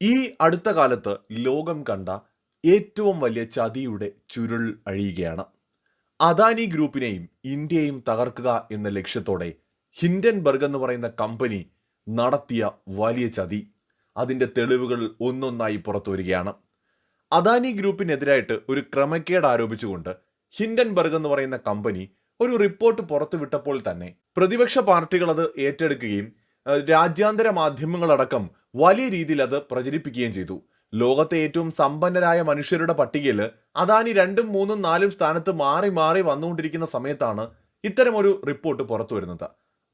ഈ അടുത്ത കാലത്ത് ലോകം കണ്ട ഏറ്റവും വലിയ ചതിയുടെ ചുരുൾ അഴിയുകയാണ്. അദാനി ഗ്രൂപ്പിനെയും ഇന്ത്യയും തകർക്കുക എന്ന ലക്ഷ്യത്തോടെ ഹിൻഡൻബർഗ് എന്ന് പറയുന്ന കമ്പനി നടത്തിയ വലിയ ചതി. അതിന്റെ തെളിവുകൾ ഒന്നൊന്നായി പുറത്തു വരികയാണ്. അദാനി ഗ്രൂപ്പിനെതിരായിട്ട് ഒരു ക്രമക്കേട് ആരോപിച്ചുകൊണ്ട് ഹിൻഡൻബർഗ് എന്ന് പറയുന്ന കമ്പനി ഒരു റിപ്പോർട്ട് പുറത്തുവിട്ടപ്പോൾ തന്നെ പ്രതിപക്ഷ പാർട്ടികൾ അത് ഏറ്റെടുക്കുകയും രാജ്യാന്തര മാധ്യമങ്ങളടക്കം വലിയ രീതിയിൽ അത് പ്രചരിപ്പിക്കുകയും ചെയ്തു. ലോകത്തെ ഏറ്റവും സമ്പന്നരായ മനുഷ്യരുടെ പട്ടികയിൽ അദാനി രണ്ടും മൂന്നും നാലും സ്ഥാനത്ത് മാറി മാറി വന്നുകൊണ്ടിരിക്കുന്ന സമയത്താണ് ഇത്തരമൊരു റിപ്പോർട്ട് പുറത്തു വരുന്നത്.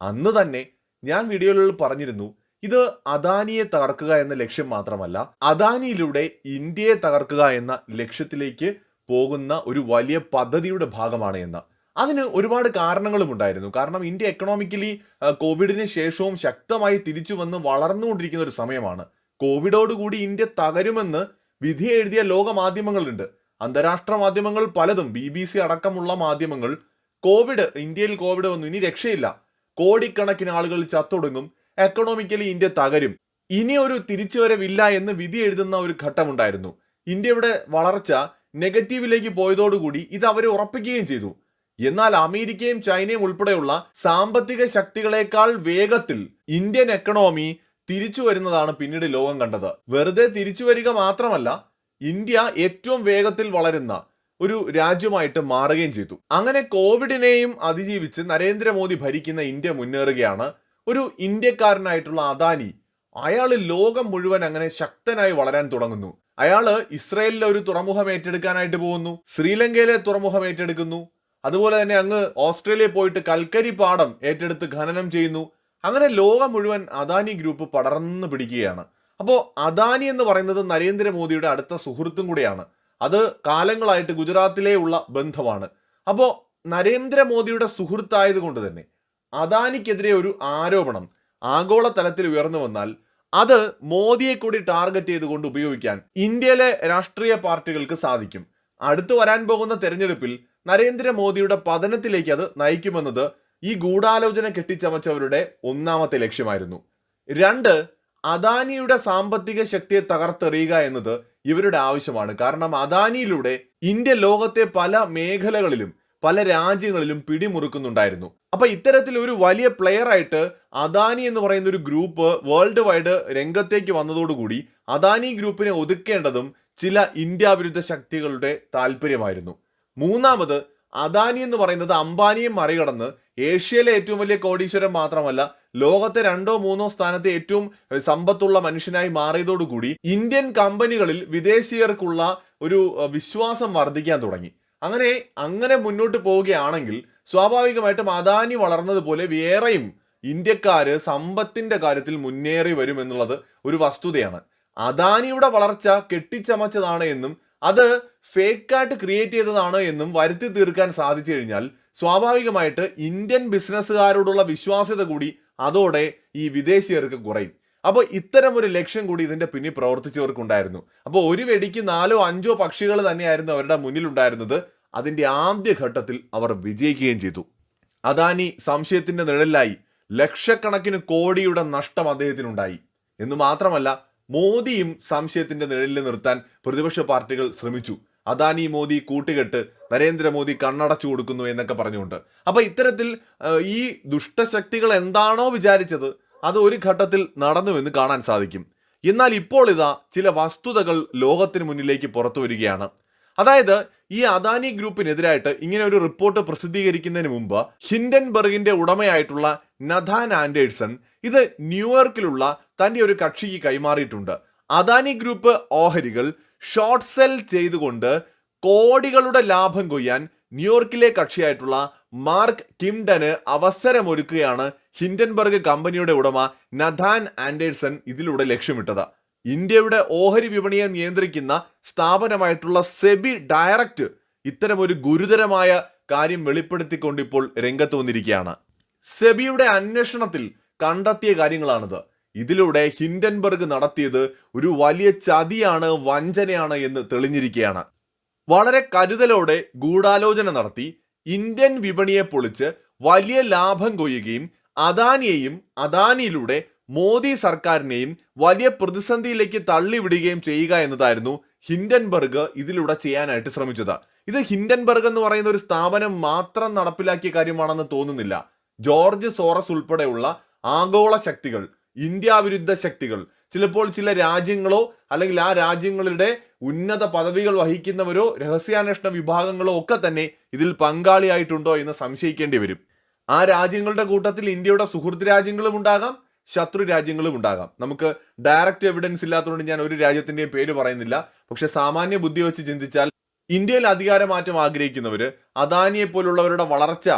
അന്ന് തന്നെ ഞാൻ വീഡിയോയിൽ പറഞ്ഞിരുന്നു ഇത് അദാനിയെ തകർക്കുക എന്ന ലക്ഷ്യം മാത്രമല്ല അദാനിയിലൂടെ ഇന്ത്യയെ തകർക്കുക എന്ന ലക്ഷ്യത്തിലേക്ക് പോകുന്ന ഒരു വലിയ പദ്ധതിയുടെ ഭാഗമാണ് എന്ന്. അതിന് ഒരുപാട് കാരണങ്ങളും ഉണ്ടായിരുന്നു. കാരണം ഇന്ത്യ എക്കണോമിക്കലി കോവിഡിന് ശേഷവും ശക്തമായി തിരിച്ചു വന്ന് വളർന്നുകൊണ്ടിരിക്കുന്ന ഒരു സമയമാണ്. കോവിഡോടുകൂടി ഇന്ത്യ തകരുമെന്ന് വിധി എഴുതിയ ലോക മാധ്യമങ്ങളുണ്ട് അന്താരാഷ്ട്ര മാധ്യമങ്ങൾ പലതും ബി ബി സി അടക്കമുള്ള മാധ്യമങ്ങൾ കോവിഡ് ഇന്ത്യയിൽ കോവിഡ് വന്നു. ഇനി രക്ഷയില്ല. കോടിക്കണക്കിന് ആളുകൾ ചത്തൊടുങ്ങും. എക്കണോമിക്കലി ഇന്ത്യ തകരും. ഇനി ഒരു തിരിച്ചുവരവില്ല എന്ന് വിധി എഴുതുന്ന ഒരു ഘട്ടമുണ്ടായിരുന്നു. ഇന്ത്യയുടെ വളർച്ച നെഗറ്റീവിലേക്ക് പോയതോടുകൂടി ഇത് അവരെ ഉറപ്പിക്കുകയും ചെയ്തു. എന്നാൽ അമേരിക്കയും ചൈനയും ഉൾപ്പെടെയുള്ള സാമ്പത്തിക ശക്തികളെക്കാൾ വേഗത്തിൽ ഇന്ത്യൻ എക്കണോമി തിരിച്ചു വരുന്നതാണ് പിന്നീട് ലോകം കണ്ടത്. വെറുതെ തിരിച്ചു വരിക മാത്രമല്ല ഇന്ത്യ ഏറ്റവും വേഗത്തിൽ വളരുന്ന ഒരു രാജ്യമായിട്ട് മാറുകയും ചെയ്തു. അങ്ങനെ കോവിഡിനെയും അതിജീവിച്ച് നരേന്ദ്രമോദി ഭരിക്കുന്ന ഇന്ത്യ മുന്നേറുകയാണ് ഒരു ഇന്ത്യക്കാരനായിട്ടുള്ള അദാനി. അയാൾ ലോകം മുഴുവൻ അങ്ങനെ ശക്തനായി വളരാൻ തുടങ്ങുന്നു. അയാൾ ഇസ്രയേലിലെ ഒരു തുറമുഖം ഏറ്റെടുക്കാനായിട്ട് പോകുന്നു. ശ്രീലങ്കയിലെ തുറമുഖം ഏറ്റെടുക്കുന്നു. അതുപോലെ തന്നെ അങ്ങ് ഓസ്ട്രേലിയ പോയിട്ട് കൽക്കരി പാടം ഏറ്റെടുത്ത് ഖനനം ചെയ്യുന്നു. അങ്ങനെ ലോകം മുഴുവൻ അദാനി ഗ്രൂപ്പ് പടർന്നു പിടിക്കുകയാണ്. അപ്പോൾ അദാനി എന്ന് പറയുന്നത് നരേന്ദ്രമോദിയുടെ അടുത്ത സുഹൃത്തും കൂടിയാണ്. അത് കാലങ്ങളായിട്ട് ഗുജറാത്തിലേ ഉള്ള ബന്ധമാണ്. അപ്പോൾ നരേന്ദ്രമോദിയുടെ സുഹൃത്തായതുകൊണ്ട് തന്നെ അദാനിക്കെതിരെ ഒരു ആരോപണം ആഗോള തലത്തിൽ ഉയർന്നു വന്നാൽ അത് മോദിയെ കൂടി ടാർഗറ്റ് ചെയ്തുകൊണ്ട് ഉപയോഗിക്കാൻ ഇന്ത്യയിലെ രാഷ്ട്രീയ പാർട്ടികൾക്ക് സാധിക്കും. അടുത്തു വരാൻ പോകുന്ന തെരഞ്ഞെടുപ്പിൽ നരേന്ദ്രമോദിയുടെ പതനത്തിലേക്ക് അത് നയിക്കുമെന്നത് ഈ ഗൂഢാലോചന കെട്ടിച്ചമച്ചവരുടെ ഒന്നാമത്തെ ലക്ഷ്യമായിരുന്നു. രണ്ട് അദാനിയുടെ സാമ്പത്തിക ശക്തിയെ തകർത്തെറിയുക എന്നത് ഇവരുടെ ആവശ്യമാണ്. കാരണം അദാനിയിലൂടെ ഇന്ത്യ ലോകത്തെ പല മേഖലകളിലും പല രാജ്യങ്ങളിലും പിടിമുറുക്കുന്നുണ്ടായിരുന്നു. അപ്പൊ ഇത്തരത്തിൽ ഒരു വലിയ പ്ലെയർ ആയിട്ട് അദാനി എന്ന് പറയുന്ന ഒരു ഗ്രൂപ്പ് വേൾഡ് വൈഡ് രംഗത്തേക്ക് വന്നതോടുകൂടി അദാനി ഗ്രൂപ്പിനെ ഒതുക്കേണ്ടതും ചില ഇന്ത്യ വിരുദ്ധ ശക്തികളുടെ താല്പര്യമായിരുന്നു. മൂന്നാമത് അദാനി എന്ന് പറയുന്നത് അംബാനിയും മറികടന്ന് ഏഷ്യയിലെ ഏറ്റവും വലിയ കോടീശ്വരൻ മാത്രമല്ല ലോകത്തെ രണ്ടോ മൂന്നോ സ്ഥാനത്തെ ഏറ്റവും സമ്പത്തുള്ള മനുഷ്യനായി മാറിയതോടുകൂടി ഇന്ത്യൻ കമ്പനികളിൽ വിദേശീയർക്കുള്ള ഒരു വിശ്വാസം വർദ്ധിക്കാൻ തുടങ്ങി. അങ്ങനെ അങ്ങനെ മുന്നോട്ട് പോവുകയാണെങ്കിൽ സ്വാഭാവികമായിട്ടും അദാനി വളർന്നതുപോലെ വേറെയും ഇന്ത്യക്കാര് സമ്പത്തിന്റെ കാര്യത്തിൽ മുന്നേറി വരും എന്നുള്ളത് ഒരു വസ്തുതയാണ്. അദാനിയുടെ വളർച്ച കെട്ടിച്ചമച്ചതാണ് എന്നും അത് ഫേക്കായിട്ട് ക്രിയേറ്റ് ചെയ്തതാണ് എന്നും വരുത്തി തീർക്കാൻ സാധിച്ചു കഴിഞ്ഞാൽ സ്വാഭാവികമായിട്ട് ഇന്ത്യൻ ബിസിനസ്സുകാരോടുള്ള വിശ്വാസ്യത കൂടി അതോടെ ഈ വിദേശീയർക്ക് കുറയും. അപ്പോൾ ഇത്തരം ഒരു ലക്ഷ്യം കൂടി ഇതിന്റെ പിന്നിൽ പ്രവർത്തിച്ചവർക്കുണ്ടായിരുന്നു. അപ്പോൾ ഒരു വെടിക്ക് നാലോ അഞ്ചോ പക്ഷികൾ തന്നെയായിരുന്നു അവരുടെ മുന്നിലുണ്ടായിരുന്നത്. അതിന്റെ ആദ്യഘട്ടത്തിൽ അവർ വിജയിക്കുകയും ചെയ്തു. അദാനി സംശയത്തിന്റെ നിഴലിലായി ലക്ഷക്കണക്കിന് കോടിയുടെ നഷ്ടം അദ്ദേഹത്തിനുണ്ടായി. എന്ന് മാത്രമല്ല മോദിയും സംശയത്തിന്റെ നിഴലിൽ നിർത്താൻ പ്രതിപക്ഷ പാർട്ടികൾ ശ്രമിച്ചു. അദാനി മോദി കൂട്ടുകെട്ട് നരേന്ദ്രമോദി കണ്ണടച്ചു കൊടുക്കുന്നു എന്നൊക്കെ പറഞ്ഞുകൊണ്ട്. അപ്പൊ ഇത്തരത്തിൽ ഈ ദുഷ്ടശക്തികൾ എന്താണോ വിചാരിച്ചത് അത് ഒരു ഘട്ടത്തിൽ നടന്നുവെന്ന് കാണാൻ സാധിക്കും. എന്നാൽ ഇപ്പോൾ ഇതാ ചില വസ്തുതകൾ ലോകത്തിന് മുന്നിലേക്ക് പുറത്തു വരികയാണ്. അതായത് ഈ അദാനി ഗ്രൂപ്പിനെതിരായിട്ട് ഇങ്ങനെ ഒരു റിപ്പോർട്ട് പ്രസിദ്ധീകരിക്കുന്നതിന് മുമ്പ് ഹിൻഡൻബർഗിന്റെ ഉടമയായിട്ടുള്ള നഥാൻ ആൻഡേഴ്സൺ ഇത് ന്യൂയോർക്കിലുള്ള തന്റെ ഒരു കക്ഷിക്ക് കൈമാറിയിട്ടുണ്ട്. അദാനി ഗ്രൂപ്പ് ഓഹരികൾ ഷോർട്ട് സെൽ ചെയ്തുകൊണ്ട് കോടികളുടെ ലാഭം കൊയ്യാൻ ന്യൂയോർക്കിലെ കക്ഷിയായിട്ടുള്ള മാർക്ക് കിംഡന് അവസരമൊരുക്കുകയാണ് ഹിൻഡൻബർഗ് കമ്പനിയുടെ ഉടമ നഥാൻ ആൻഡേഴ്സൺ ഇതിലൂടെ ലക്ഷ്യമിട്ടത്. ഇന്ത്യയുടെ ഓഹരി വിപണിയെ നിയന്ത്രിക്കുന്ന സ്ഥാപനമായിട്ടുള്ള സെബി ഡയറക്റ്റ് ഇത്തരം ഒരു ഗുരുതരമായ കാര്യം വെളിപ്പെടുത്തിക്കൊണ്ട് ഇപ്പോൾ രംഗത്ത് വന്നിരിക്കുകയാണ്. സെബിയുടെ അന്വേഷണത്തിൽ കണ്ടെത്തിയ കാര്യങ്ങളാണിത്. ഇതിലൂടെ ഹിൻഡൻബർഗ് നടത്തിയത് ഒരു വലിയ ചതിയാണ് വഞ്ചനയാണ് എന്ന് തെളിഞ്ഞിരിക്കുകയാണ്. വളരെ കരുതലോടെ ഗൂഢാലോചന നടത്തി ഇന്ത്യൻ വിപണിയെ പൊളിച്ച് വലിയ ലാഭം കൊയ്യുകയും അദാനിയെയും അദാനിയിലൂടെ മോദി സർക്കാരിനെയും വലിയ പ്രതിസന്ധിയിലേക്ക് തള്ളിവിടുകയും ചെയ്യുക എന്നതായിരുന്നു ഹിൻഡൻബർഗ് ഇതിലൂടെ ചെയ്യാനായിട്ട് ശ്രമിച്ചത്. ഇത് ഹിൻഡൻബർഗ് എന്ന് പറയുന്ന ഒരു സ്ഥാപനം മാത്രം നടപ്പിലാക്കിയ കാര്യമാണെന്ന് തോന്നുന്നില്ല. ജോർജ് സോറസ് ഉൾപ്പെടെയുള്ള ആഗോള ശക്തികൾ ഇന്ത്യ വിരുദ്ധ ശക്തികൾ ചിലപ്പോൾ ചില രാജ്യങ്ങളോ അല്ലെങ്കിൽ ആ രാജ്യങ്ങളുടെ ഉന്നത പദവികൾ വഹിക്കുന്നവരോ രഹസ്യാന്വേഷണ വിഭാഗങ്ങളോ ഒക്കെ തന്നെ ഇതിൽ പങ്കാളിയായിട്ടുണ്ടോ എന്ന് സംശയിക്കേണ്ടി വരും. ആ രാജ്യങ്ങളുടെ കൂട്ടത്തിൽ ഇന്ത്യയുടെ സുഹൃത്ത് രാജ്യങ്ങളും ഉണ്ടാകാം ശത്രു രാജ്യങ്ങളും ഉണ്ടാകാം. നമുക്ക് ഡയറക്റ്റ് എവിഡൻസ് ഇല്ലാത്തതുകൊണ്ട് ഞാൻ ഒരു രാജ്യത്തിന്റെയും പേര് പറയുന്നില്ല. പക്ഷെ സാമാന്യ ബുദ്ധി വെച്ച് ചിന്തിച്ചാൽ ഇന്ത്യയിൽ അധികാരമാറ്റം ആഗ്രഹിക്കുന്നവർ അദാനിയെ പോലുള്ളവരുടെ വളർച്ച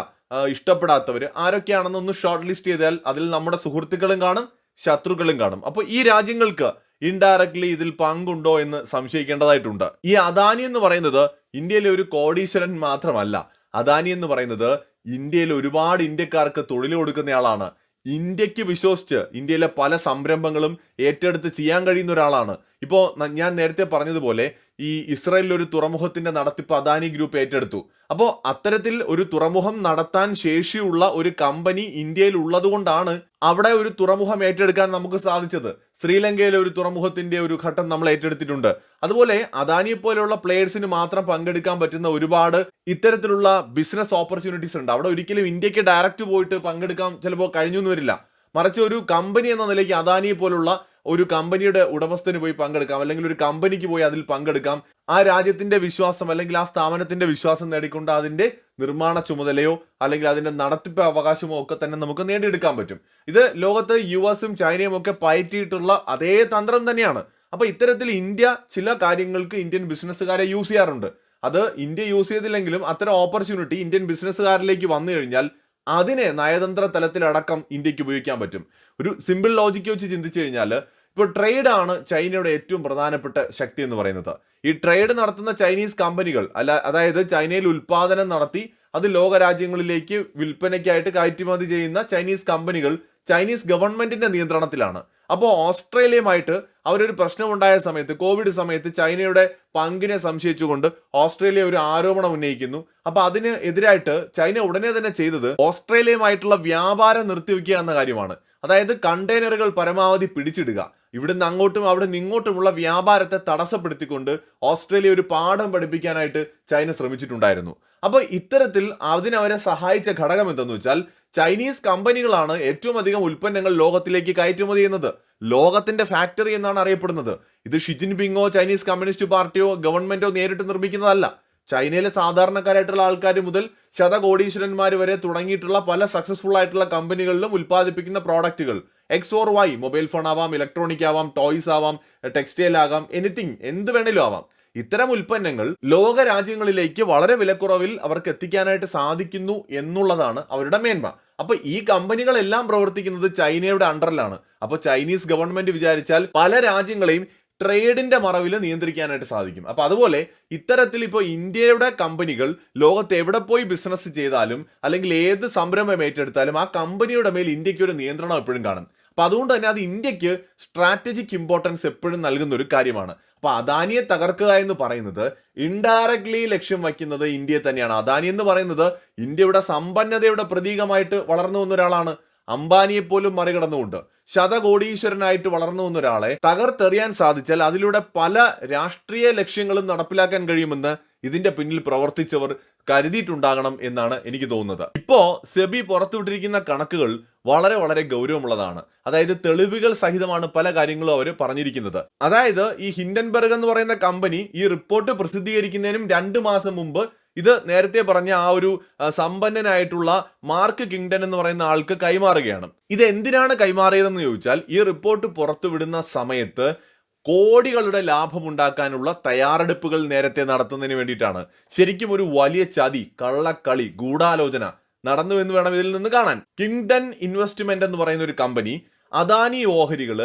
ഇഷ്ടപ്പെടാത്തവർ ഇഷ്ടപ്പെടാത്തവര് ആരൊക്കെയാണെന്ന് ഒന്ന് ഷോർട്ട് ലിസ്റ്റ് ചെയ്താൽ അതിൽ നമ്മുടെ സുഹൃത്തുക്കളും കാണും ശത്രുക്കളും കാണും. അപ്പോൾ ഈ രാജ്യങ്ങൾക്ക് ഇൻഡയറക്ട്ലി ഇതിൽ പങ്കുണ്ടോ എന്ന് സംശയിക്കേണ്ടതായിട്ടുണ്ട്. ഈ അദാനി എന്ന് പറയുന്നത് ഇന്ത്യയിലെ ഒരു കോടീശ്വരൻ മാത്രമല്ല. അദാനി എന്ന് പറയുന്നത് ഇന്ത്യയിൽ ഒരുപാട് ഇന്ത്യക്കാർക്ക് തൊഴിൽ കൊടുക്കുന്നയാളാണ്. ഇന്ത്യയ്ക്ക് വിശ്വസിച്ച് ഇന്ത്യയിലെ പല സംരംഭങ്ങളും ഏറ്റെടുത്ത് ചെയ്യാൻ കഴിയുന്ന ഒരാളാണ് ഇപ്പോൾ ഞാൻ നേരത്തെ പറഞ്ഞതുപോലെ ഈ ഇസ്രായേലിൽ ഒരു തുറമുഖത്തിന്റെ നടത്തിപ്പ് അദാനി ഗ്രൂപ്പ് ഏറ്റെടുത്തു. അപ്പോൾ അത്തരത്തിൽ ഒരു തുറമുഖം നടത്താൻ ശേഷിയുള്ള ഒരു കമ്പനി ഇന്ത്യയിൽ ഉള്ളതുകൊണ്ടാണ് അവിടെ ഒരു തുറമുഖം ഏറ്റെടുക്കാൻ നമുക്ക് സാധിച്ചത്. ശ്രീലങ്കയിലെ ഒരു തുറമുഖത്തിന്റെ ഒരു ഘട്ടം നമ്മൾ ഏറ്റെടുത്തിട്ടുണ്ട്. അതുപോലെ അദാനിയെ പോലെയുള്ള പ്ലേയേഴ്സിന് മാത്രം പങ്കെടുക്കാൻ പറ്റുന്ന ഒരുപാട് ഇത്തരത്തിലുള്ള ബിസിനസ് ഓപ്പർച്യൂണിറ്റീസ് ഉണ്ട്. അവിടെ ഒരിക്കലും ഇന്ത്യയ്ക്ക് ഡയറക്റ്റ് പോയിട്ട് പങ്കെടുക്കാൻ ചിലപ്പോൾ കഴിഞ്ഞു വരില്ല. മറിച്ച് ഒരു കമ്പനി എന്ന നിലയ്ക്ക് അദാനിയെ പോലുള്ള ഒരു കമ്പനിയുടെ ഉടമസ്ഥന് പോയി പങ്കെടുക്കാം അല്ലെങ്കിൽ ഒരു കമ്പനിക്ക് പോയി അതിൽ പങ്കെടുക്കാം. ആ രാജ്യത്തിന്റെ വിശ്വാസം അല്ലെങ്കിൽ ആ സ്ഥാപനത്തിന്റെ വിശ്വാസം നേടിക്കൊണ്ട് അതിന്റെ നിർമ്മാണ ചുമതലയോ അല്ലെങ്കിൽ അതിന്റെ നടത്തിപ്പ് അവകാശമോ ഒക്കെ തന്നെ നമുക്ക് നേടിയെടുക്കാൻ പറ്റും. ഇത് ലോകത്ത് യു എസും ചൈനയും ഒക്കെ പയറ്റിയിട്ടുള്ള അതേ തന്ത്രം തന്നെയാണ്. അപ്പൊ ഇത്തരത്തിൽ ഇന്ത്യ ചില കാര്യങ്ങൾക്ക് ഇന്ത്യൻ ബിസിനസ്സുകാരെ യൂസ് ചെയ്യാറുണ്ട്. അത് ഇന്ത്യ യൂസ് ചെയ്തില്ലെങ്കിലും അത്തരം ഓപ്പർച്യൂണിറ്റി ഇന്ത്യൻ ബിസിനസ്സുകാരിലേക്ക് വന്നു കഴിഞ്ഞാൽ അതിനെ നയതന്ത്ര തലത്തിലടക്കം ഇന്ത്യയ്ക്ക് ഉപയോഗിക്കാൻ പറ്റും. ഒരു സിമ്പിൾ ലോജിക്ക് വെച്ച് ചിന്തിച്ചു കഴിഞ്ഞാൽ ഇപ്പോൾ ട്രേഡാണ് ചൈനയുടെ ഏറ്റവും പ്രധാനപ്പെട്ട ശക്തി എന്ന് പറയുന്നത്. ഈ ട്രേഡ് നടത്തുന്ന ചൈനീസ് കമ്പനികൾ അല്ല അതായത് ചൈനയിൽ ഉൽപാദനം നടത്തി അത് ലോകരാജ്യങ്ങളിലേക്ക് വിൽപ്പനയ്ക്കായിട്ട് കയറ്റുമതി ചെയ്യുന്ന ചൈനീസ് കമ്പനികൾ ചൈനീസ് ഗവൺമെന്റിന്റെ നിയന്ത്രണത്തിലാണ്. അപ്പോൾ ഓസ്ട്രേലിയയുമായിട്ട് അവരൊരു പ്രശ്നമുണ്ടായ സമയത്ത് കോവിഡ് സമയത്ത് ചൈനയുടെ പങ്കിനെ സംശയിച്ചുകൊണ്ട് ഓസ്ട്രേലിയ ഒരു ആരോപണം ഉന്നയിക്കുന്നു. അപ്പൊ അതിന് എതിരായിട്ട് ചൈന ഉടനെ തന്നെ ചെയ്തത് ഓസ്ട്രേലിയയുമായിട്ടുള്ള വ്യാപാരം നിർത്തിവെക്കുക എന്ന കാര്യമാണ്. അതായത് കണ്ടെയ്നറുകൾ പരമാവധി പിടിച്ചിടുക. ഇവിടുന്ന് അങ്ങോട്ടും അവിടെ നിന്ന് ഇങ്ങോട്ടുമുള്ള വ്യാപാരത്തെ തടസ്സപ്പെടുത്തിക്കൊണ്ട് ഓസ്ട്രേലിയ ഒരു പാഠം പഠിപ്പിക്കാനായിട്ട് ചൈന ശ്രമിച്ചിട്ടുണ്ടായിരുന്നു. അപ്പോൾ ഇത്തരത്തിൽ അതിനവരെ സഹായിച്ച ഘടകം എന്തെന്ന് വെച്ചാൽ ചൈനീസ് കമ്പനികളാണ് ഏറ്റവും അധികം ഉൽപ്പന്നങ്ങൾ ലോകത്തിലേക്ക് കയറ്റുമതി ചെയ്യുന്നത്. ലോകത്തിന്റെ ഫാക്ടറി എന്നാണ് അറിയപ്പെടുന്നത്. ഇത് ഷിജിൻ പിങ്ങോ ചൈനീസ് കമ്മ്യൂണിസ്റ്റ് പാർട്ടിയോ ഗവൺമെന്റോ നേരിട്ട് നിർമ്മിക്കുന്നതല്ല. ചൈനയിലെ സാധാരണക്കാരായിട്ടുള്ള ആൾക്കാർ മുതൽ ശതകോടീശ്വരന്മാർ വരെ തുടങ്ങിയിട്ടുള്ള പല സക്സസ്ഫുൾ ആയിട്ടുള്ള കമ്പനികളിലും ഉൽപ്പാദിപ്പിക്കുന്ന പ്രോഡക്റ്റുകൾ X or Y mobile phone ആവാം ഇലക്ട്രോണിക് ആവാം ടോയ്സ് ആവാം ടെക്സ്റ്റൈൽ ആകാം എനിത്തിങ് എന്ത് വേണേലും ആവാം. ഇത്തരം ഉൽപ്പന്നങ്ങൾ ലോക രാജ്യങ്ങളിലേക്ക് വളരെ വിലക്കുറവിൽ അവർക്ക് എത്തിക്കാനായിട്ട് സാധിക്കുന്നു എന്നുള്ളതാണ് അവരുടെ മേന്മ. അപ്പൊ ഈ കമ്പനികളെല്ലാം പ്രവർത്തിക്കുന്നത് ചൈനയുടെ അണ്ടറിലാണ് അപ്പൊ ചൈനീസ് ഗവൺമെന്റ് വിചാരിച്ചാൽ പല രാജ്യങ്ങളെയും ട്രേഡിന്റെ മറവിൽ നിയന്ത്രിക്കാനായിട്ട് സാധിക്കും. അപ്പോൾ അതുപോലെ ഇത്തരത്തിൽ ഇപ്പോൾ ഇന്ത്യയുടെ കമ്പനികൾ ലോകത്ത് എവിടെ പോയി ബിസിനസ് ചെയ്താലും അല്ലെങ്കിൽ ഏത് സംരംഭം ഏറ്റെടുത്താലും ആ കമ്പനിയുടെ മേൽ ഇന്ത്യയ്ക്ക് ഒരു നിയന്ത്രണം എപ്പോഴും കാണും. അപ്പൊ അതുകൊണ്ട് തന്നെ അത് ഇന്ത്യയ്ക്ക് സ്ട്രാറ്റജിക് ഇമ്പോർട്ടൻസ് എപ്പോഴും നൽകുന്ന ഒരു കാര്യമാണ്. അപ്പോൾ അദാനിയെ തകർക്കുക എന്ന് പറയുന്നത് ഇൻഡയറക്ട്ലി ലക്ഷ്യം വയ്ക്കുന്നത് ഇന്ത്യയെ തന്നെയാണ്. അദാനി എന്ന് പറയുന്നത് ഇന്ത്യയുടെ സമ്പന്നതയുടെ പ്രതീകമായിട്ട് വളർന്നു വന്ന ഒരാളാണ്. അംബാനിയെ പോലും മറികടന്നുകൊണ്ട് ശതകോടീശ്വരനായിട്ട് വളർന്നു വന്ന ഒരാളെ തകർത്തെറിയാൻ സാധിച്ചാൽ അതിലൂടെ പല രാഷ്ട്രീയ ലക്ഷ്യങ്ങളും നടപ്പിലാക്കാൻ കഴിയുമെന്ന് ഇതിന്റെ പിന്നിൽ പ്രവർത്തിച്ചവർ കരുതിയിട്ടുണ്ടാകണം എന്നാണ് എനിക്ക് തോന്നുന്നത്. ഇപ്പോ സെബി പുറത്തുവിട്ടിരിക്കുന്ന കണക്കുകൾ വളരെ വളരെ ഗൗരവമുള്ളതാണ്. അതായത് തെളിവുകൾ സഹിതമാണ് പല കാര്യങ്ങളും അവർ പറഞ്ഞിരിക്കുന്നത്. അതായത് ഈ ഹിൻഡൻബർഗ് എന്ന് പറയുന്ന കമ്പനി ഈ റിപ്പോർട്ട് പ്രസിദ്ധീകരിക്കുന്നതിനും രണ്ട് മാസം മുമ്പ് ഇത് നേരത്തെ പറഞ്ഞ ആ ഒരു സമ്പന്നനായിട്ടുള്ള മാർക്ക് കിങ്ഡൻ എന്ന് പറയുന്ന ആൾക്ക് കൈമാറുകയാണ്. ഇത് എന്തിനാണ് കൈമാറിയതെന്ന് ചോദിച്ചാൽ ഈ റിപ്പോർട്ട് പുറത്തുവിടുന്ന സമയത്ത് കോടികളുടെ ലാഭമുണ്ടാക്കാനുള്ള തയ്യാറെടുപ്പുകൾ നേരത്തെ നടത്തുന്നതിന് വേണ്ടിയിട്ടാണ്. ശരിക്കും ഒരു വലിയ ചതി കള്ളക്കളി ഗൂഢാലോചന നടന്നു എന്ന് വേണം ഇതിൽ നിന്ന് കാണാൻ. കിങ്ഡൻ ഇൻവെസ്റ്റ്മെന്റ് എന്ന് പറയുന്ന ഒരു കമ്പനി അദാനി ഓഹരികൾ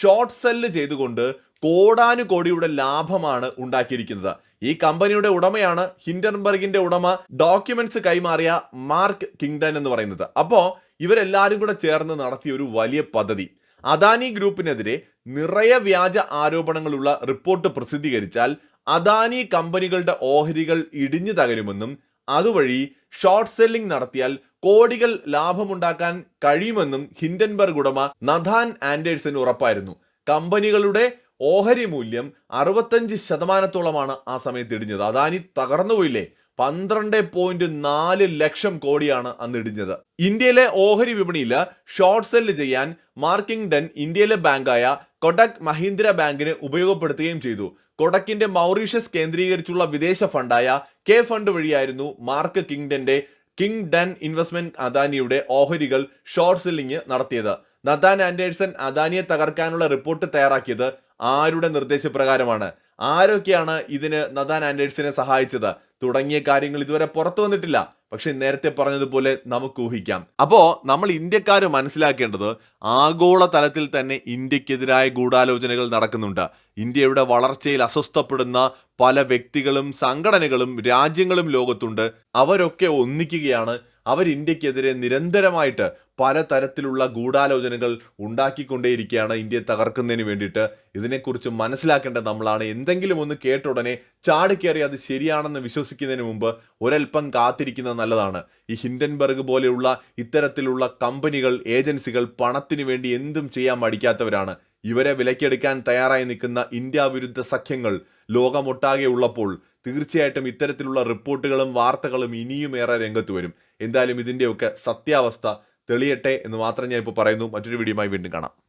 ഷോർട്ട് സെല്ല് ചെയ്തുകൊണ്ട് കോടാനുകോടിയുടെ ലാഭമാണ് ഉണ്ടാക്കിയിരിക്കുന്നത്. ഈ കമ്പനിയുടെ ഉടമയാണ് ഹിൻഡൻബർഗിന്റെ ഉടമ ഡോക്യുമെന്റ്സ് കൈമാറിയ മാർക്ക് കിങ്ഡൻ എന്ന് പറയുന്നത്. അപ്പോൾ ഇവരെല്ലാവരും കൂടെ ചേർന്ന് നടത്തിയ ഒരു വലിയ പദ്ധതി. അദാനി ഗ്രൂപ്പിനെതിരെ നിറയെ വ്യാജ ആരോപണങ്ങളുള്ള റിപ്പോർട്ട് പ്രസിദ്ധീകരിച്ചാൽ അദാനി കമ്പനികളുടെ ഓഹരികൾ ഇടിഞ്ഞു തകരുമെന്നും അതുവഴി ഷോർട്ട് സെല്ലിംഗ് നടത്തിയാൽ കോടികൾ ലാഭമുണ്ടാക്കാൻ കഴിയുമെന്നും ഹിൻഡൻബർഗ് ഉടമ നഥാൻ ആൻഡേഴ്സൺ ഉറപ്പായിരുന്നു. കമ്പനികളുടെ ഓഹരി മൂല്യം അറുപത്തഞ്ച് ശതമാനത്തോളമാണ് ആ സമയത്ത് ഇടിഞ്ഞത്. അദാനി തകർന്നുപോയില്ലേ പന്ത്രണ്ട് പോയിന്റ് നാല് ലക്ഷം കോടിയാണ് അന്ന് ഇടിഞ്ഞത്. ഇന്ത്യയിലെ ഓഹരി വിപണിയിൽ ഷോർട്ട് സെല്ല് ചെയ്യാൻ മാർക്കിംഗ്ടൺ ഇന്ത്യയിലെ ബാങ്കായ കൊടക് മഹീന്ദ്ര ബാങ്കിനെ ഉപയോഗപ്പെടുത്തുകയും ചെയ്തു. കൊടക്കിന്റെ മൗറീഷ്യസ് കേന്ദ്രീകരിച്ചുള്ള വിദേശ ഫണ്ടായ കെ ഫണ്ട് വഴിയായിരുന്നു മാർക്ക് കിങ്ഡന്റെ കിങ് ഡൻ ഇൻവെസ്റ്റ്മെന്റ് അദാനിയുടെ ഓഹരികൾ ഷോർട്ട് സെല്ലിംഗ് നടത്തിയത്. നദാൻ ആൻഡേഴ്സൺ അദാനിയെ തകർക്കാനുള്ള റിപ്പോർട്ട് തയ്യാറാക്കിയത് ആരുടെ നിർദ്ദേശപ്രകാരമാണ്? ആരൊക്കെയാണ് ഇതിന് നദാൻ ആൻഡേഴ്സിനെ സഹായിച്ചത്? തുടങ്ങിയ കാര്യങ്ങൾ ഇതുവരെ പുറത്തു വന്നിട്ടില്ല. പക്ഷെ നേരത്തെ പറഞ്ഞതുപോലെ നമുക്ക് ഊഹിക്കാം. അപ്പോൾ നമ്മൾ ഇന്ത്യക്കാർ മനസ്സിലാക്കേണ്ടത് ആഗോള തലത്തിൽ തന്നെ ഇന്ത്യക്കെതിരായ ഗൂഢാലോചനകൾ നടക്കുന്നുണ്ട്. ഇന്ത്യയുടെ വളർച്ചയിൽ അസ്വസ്ഥപ്പെടുന്ന പല വ്യക്തികളും സംഘടനകളും രാജ്യങ്ങളും ലോകത്തുണ്ട്. അവരൊക്കെ ഒന്നിക്കുകയാണ് അവർ ഇന്ത്യക്കെതിരെ നിരന്തരമായിട്ട് പലതരത്തിലുള്ള ഗൂഢാലോചനകൾ ഉണ്ടാക്കിക്കൊണ്ടേയിരിക്കുകയാണ് ഇന്ത്യയെ തകർക്കുന്നതിന് വേണ്ടിയിട്ട്. ഇതിനെക്കുറിച്ച് മനസ്സിലാക്കേണ്ട നമ്മളാണ്. എന്തെങ്കിലും ഒന്ന് കേട്ട ഉടനെ ചാടിക്കേറി അത് ശരിയാണെന്ന് വിശ്വസിക്കുന്നതിന് മുമ്പ് ഒരൽപ്പം കാത്തിരിക്കുന്നത് നല്ലതാണ്. ഈ ഹിൻഡൻബർഗ് പോലെയുള്ള ഇത്തരത്തിലുള്ള കമ്പനികൾ ഏജൻസികൾ പണത്തിന് വേണ്ടി എന്തും ചെയ്യാൻ മടിക്കാത്തവരാണ്. ഇവരെ വിലക്കെടുക്കാൻ തയ്യാറായി നിൽക്കുന്ന ഇന്ത്യ വിരുദ്ധ സഖ്യങ്ങൾ ലോകമൊട്ടാകെ ഉള്ളപ്പോൾ തീർച്ചയായിട്ടും ഇത്തരത്തിലുള്ള റിപ്പോർട്ടുകളും വാർത്തകളും ഇനിയും ഏറെ രംഗത്ത് വരും. എന്തായാലും ഇതിന്റെയൊക്കെ സത്യാവസ്ഥ തെളിയട്ടെ എന്ന് മാത്രം ഞാൻ ഇപ്പോൾ പറയുന്നു. മറ്റൊരു വീഡിയോയുമായി വീണ്ടും കാണാം.